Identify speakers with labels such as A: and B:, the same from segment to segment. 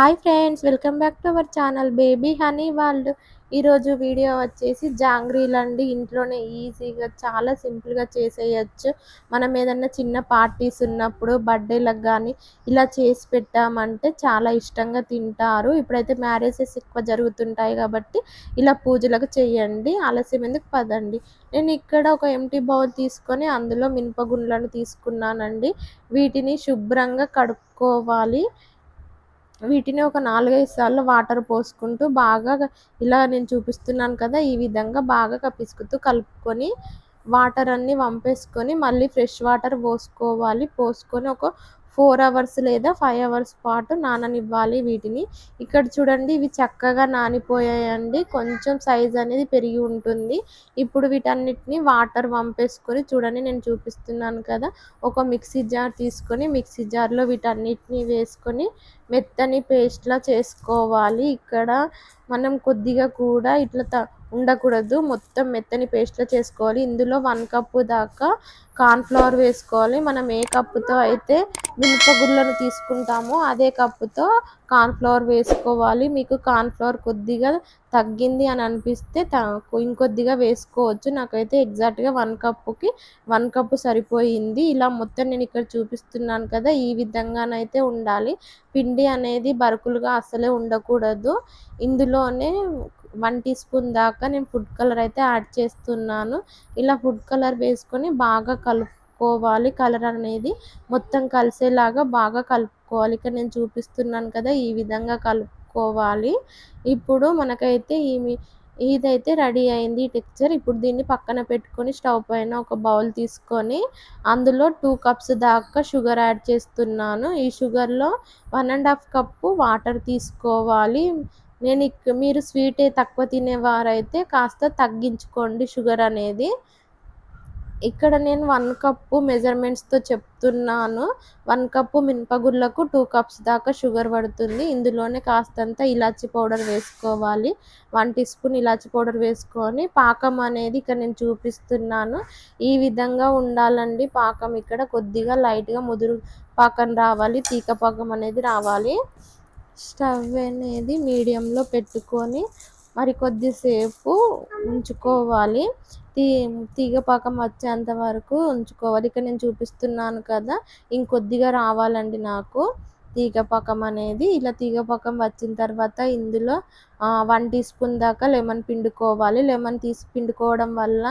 A: Hi friends welcome back to our channel baby honey వాళ్ళు ఈరోజు video వచ్చేసి జాంగ్రీలు అండి ఇంట్లోనే ఈజీగా చాలా సింపుల్గా చేసేయచ్చు. మనం ఏదన్నా చిన్న పార్టీస్ ఉన్నప్పుడు బర్త్డేలకు కానీ ఇలా చేసి పెట్టామంటే చాలా ఇష్టంగా తింటారు. ఇప్పుడైతే మ్యారేజెస్ ఎక్కువ జరుగుతుంటాయి కాబట్టి ఇలా పూజలకు చేయండి. ఆలస్యం ఎందుకు పదండి. నేను ఇక్కడ ఒక ఎంటీ బౌల్ తీసుకొని అందులో మినపగుండ్లను తీసుకున్నానండి. వీటిని శుభ్రంగా కడుక్కోవాలి. వీటిని ఒక నాలుగైదు సార్లు వాటర్ పోసుకుంటూ బాగా ఇలా నేను చూపిస్తున్నాను కదా ఈ విధంగా బాగా కపిసుకుతూ కలుపుకొని వాటర్ అన్నీ వంపేసుకొని మళ్ళీ ఫ్రెష్ వాటర్ పోసుకోవాలి. పోసుకొని ఒక ఫోర్ అవర్స్ లేదా ఫైవ్ అవర్స్ పాటు నాననివ్వాలి వీటిని. ఇక్కడ చూడండి ఇవి చక్కగా నానిపోయాయండి. కొంచెం సైజ్ అనేది పెరిగి ఉంటుంది. ఇప్పుడు వీటన్నిటిని వాటర్ వంపేసుకొని చూడండి నేను చూపిస్తున్నాను కదా ఒక మిక్సీ జార్ తీసుకొని మిక్సీ జార్లో వీటన్నిటిని వేసుకొని మెత్తని పేస్ట్లా చేసుకోవాలి. ఇక్కడ మనం కొద్దిగా కూడా ఇట్లా ఉండకూడదు. మొత్తం మెత్తని పేస్ట్లో చేసుకోవాలి. ఇందులో వన్ కప్పు దాకా కార్న్ఫ్లవర్ వేసుకోవాలి. మనం ఏ కప్పుతో అయితే మినపగుళ్ళను తీసుకుంటామో అదే కప్పుతో కార్న్ఫ్లవర్ వేసుకోవాలి. మీకు కార్న్ఫ్లవర్ కొద్దిగా తగ్గింది అని అనిపిస్తే ఇంకొద్దిగా వేసుకోవచ్చు. నాకైతే ఎగ్జాక్ట్గా వన్ కప్పుకి వన్ కప్పు సరిపోయింది. ఇలా మొత్తం నేను ఇక్కడ చూపిస్తున్నాను కదా ఈ విధంగానైతే ఉండాలి. పిండి అనేది బరుకులుగా అసలే ఉండకూడదు. ఇందులోనే వన్ టీ స్పూన్ దాకా నేను ఫుడ్ కలర్ అయితే యాడ్ చేస్తున్నాను. ఇలా ఫుడ్ కలర్ వేసుకొని బాగా కలుపుకోవాలి. కలర్ అనేది మొత్తం కలిసేలాగా బాగా కలుపుకోవాలి. ఇక్కడ నేను చూపిస్తున్నాను కదా ఈ విధంగా కలుపు కలుపుకోవాలి ఇప్పుడు మనకైతే ఈ ఇదైతే రెడీ అయింది ఈ టెక్చర్ ఇప్పుడు దీన్ని పక్కన పెట్టుకొని స్టవ్ పైన ఒక బౌల్ తీసుకొని అందులో టూ కప్స్ దాకా షుగర్ యాడ్ చేస్తున్నాను. ఈ షుగర్లో one and half cup water తీసుకోవాలి. నేను మీరు స్వీట్ తక్కువ తినేవారైతే కాస్త తగ్గించుకోండి షుగర్ అనేది. ఇక్కడ నేను వన్ కప్పు మెజర్మెంట్స్తో చెప్తున్నాను. వన్ కప్పు మినపగుళ్ళకు టూ కప్స్ దాకా షుగర్ పడుతుంది. ఇందులోనే కాస్తంత ఇలాచి పౌడర్ వేసుకోవాలి. వన్ టీ స్పూన్ ఇలాచి పౌడర్ వేసుకొని పాకం అనేది ఇక్కడ నేను చూపిస్తున్నాను. ఈ విధంగా ఉండాలండి పాకం. ఇక్కడ కొద్దిగా లైట్గా ముదురు పాకం రావాలి. తీక పాకం అనేది రావాలి. స్టవ్ అనేది మీడియంలో పెట్టుకొని మరి కొద్దిసేపు ఉంచుకోవాలి. తీ తీగ పాకం వచ్చేంత వరకు ఉంచుకోవాలి. ఇక్కడ నేను చూపిస్తున్నాను కదా ఇంకొద్దిగా రావాలండి నాకు. తీగ పాకం అనేది ఇలా తీగ పాకం వచ్చిన తర్వాత ఇందులో వన్ టీ స్పూన్ దాకా లెమన్ పిండుకోవాలి. లెమన్ తీసి పిండుకోవడం వల్ల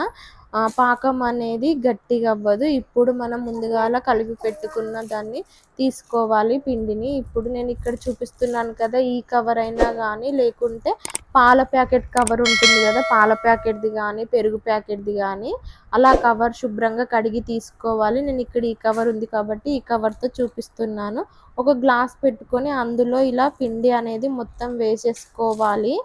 A: పాకం అనేది గట్టిగా అవ్వదు ఇప్పుడు మనం ముందుగాల కలిపి పెట్టుకున్న దాన్ని తీసుకోవాలి పిండిని. ఇప్పుడు నేను ఇక్కడ చూపిస్తున్నాను కదా ఈ కవర్ అయినా కానీ లేకుంటే పాల ప్యాకెట్ కవర్ ఉంటుంది కదా పాల ప్యాకెట్ది కానీ పెరుగు ప్యాకెట్ది కానీ అలా కవర్ శుభ్రంగా కడిగి తీసుకోవాలి. నేను ఇక్కడ ఈ కవర్ ఉంది కాబట్టి ఈ కవర్తో చూపిస్తున్నాను. ఒక గ్లాస్ పెట్టుకొని అందులో ఇలా పిండి అనేది మొత్తం వేసేసుకోవాలి.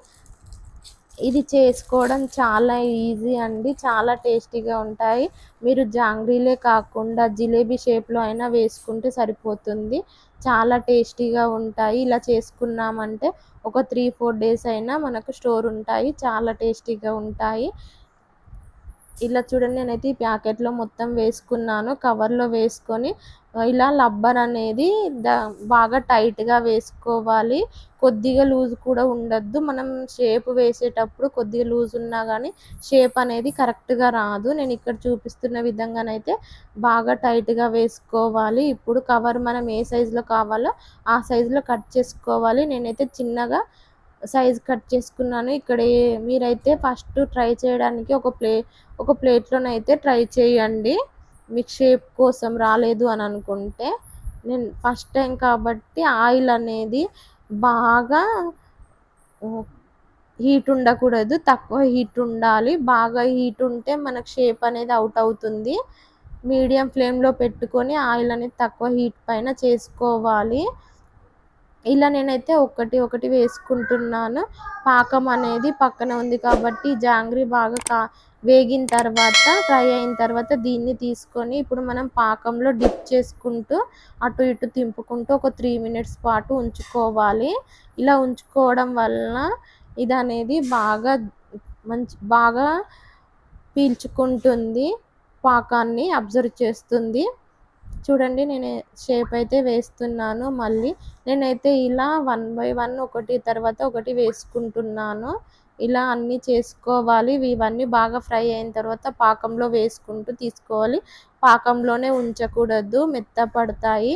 A: ఇది చేసుకోవడం చాలా ఈజీ అండి చాలా టేస్టీగా ఉంటాయి. మీరు జాంగ్రీలే కాకుండా జిలేబీ షేప్లో అయినా వేసుకుంటే సరిపోతుంది. చాలా టేస్టీగా ఉంటాయి. ఇలా చేసుకున్నామంటే ఒక త్రీ ఫోర్ డేస్ అయినా మనకు స్టోర్ ఉంటాయి. చాలా టేస్టీగా ఉంటాయి. ఇలా చూడండి నేనైతే ఈ ప్యాకెట్లో మొత్తం వేసుకున్నాను. కవర్లో వేసుకొని ఇలా లబ్బర్ అనేది బాగా టైట్గా వేసుకోవాలి. కొద్దిగా లూజ్ కూడా ఉండద్దు. మనం షేప్ వేసేటప్పుడు కొద్దిగా లూజ్ ఉన్నా కానీ షేప్ అనేది కరెక్ట్గా రాదు. నేను ఇక్కడ చూపిస్తున్న విధంగానైతే బాగా టైట్గా వేసుకోవాలి. ఇప్పుడు కవర్ మనం ఏ సైజులో కావాలో ఆ సైజులో కట్ చేసుకోవాలి. నేనైతే చిన్నగా సైజ్ కట్ చేసుకున్నాను. ఇక్కడ మీరైతే ఫస్ట్ ట్రై చేయడానికి ఒక ప్లే ఒక ప్లేట్లోనైతే ట్రై చేయండి. మీకు షేప్ కోసం రాలేదు అని అనుకుంటే నేను ఫస్ట్ టైం కాబట్టి ఆయిల్ అనేది బాగా హీట్ ఉండకూడదు. తక్కువ హీట్ ఉండాలి. బాగా హీట్ ఉంటే మనకు షేప్ అనేది అవుట్ అవుతుంది. మీడియం ఫ్లేమ్లో పెట్టుకొని ఆయిల్ అనేది తక్కువ హీట్ పైన చేసుకోవాలి. ఇలా నేనైతే ఒకటి ఒకటి వేసుకుంటున్నాను. పాకం అనేది పక్కన ఉంది కాబట్టి జాంగ్రీ బాగా కా వేగిన తర్వాత ఫ్రై అయిన తర్వాత దీన్ని తీసుకొని ఇప్పుడు మనం పాకంలో డిప్ చేసుకుంటూ అటు ఇటు తింపుకుంటూ ఒక త్రీ మినిట్స్ పాటు ఉంచుకోవాలి. ఇలా ఉంచుకోవడం వలన ఇది అనేది బాగా మంచి బాగా పీల్చుకుంటుంది పాకాన్ని అబ్జర్వ్ చేస్తుంది. చూడండి నేను షేప్ అయితే వేస్తున్నాను మళ్ళీ. నేనైతే ఇలా వన్ బై వన్ ఒకటి తర్వాత ఒకటి వేసుకుంటున్నాను. ఇలా అన్నీ చేసుకోవాలి. ఇవన్నీ బాగా ఫ్రై అయిన తర్వాత పాకంలో వేసుకుంటూ తీసుకోవాలి. పాకంలోనే ఉంచకూడదు మెత్తపడతాయి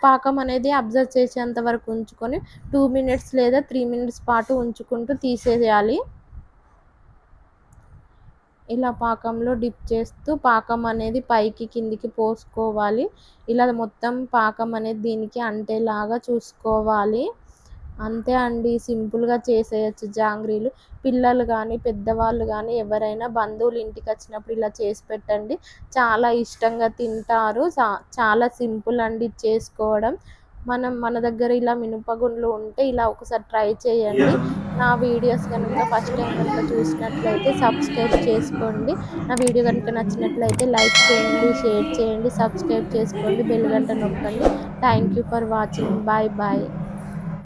A: పాకం అనేది అబ్జర్వ్ చేసేంత వరకు ఉంచుకొని టూ మినిట్స్ లేదా త్రీ మినిట్స్ పాటు ఉంచుకుంటూ తీసేయాలి. ఇలా పాకంలో డిప్ చేస్తూ పాకం అనేది పైకి కిందికి పోసుకోవాలి. ఇలా మొత్తం పాకం అనేది దీనికి అంటేలాగా చూసుకోవాలి. అంతే అండి. సింపుల్గా చేసేయచ్చు జాంగ్రీలు. పిల్లలు కానీ పెద్దవాళ్ళు కానీ ఎవరైనా బంధువులు ఇంటికి వచ్చినప్పుడు ఇలా చేసి పెట్టండి. చాలా ఇష్టంగా తింటారు. చాలా సింపుల్ అండి చేసుకోవడం. మనం మన దగ్గర ఇలా మినపగుండ్లు ఉంటే ఇలా ఒకసారి ట్రై చేయండి. నా వీడియోస్ కనుక ఫస్ట్ టైం కనుక చూసినట్లయితే సబ్స్క్రైబ్ చేసుకోండి. నా వీడియో కనుక నచ్చినట్లయితే లైక్ చేయండి షేర్ చేయండి సబ్స్క్రైబ్ చేసుకోండి బెల్ గంట నొక్కండి. Thank you for watching bye bye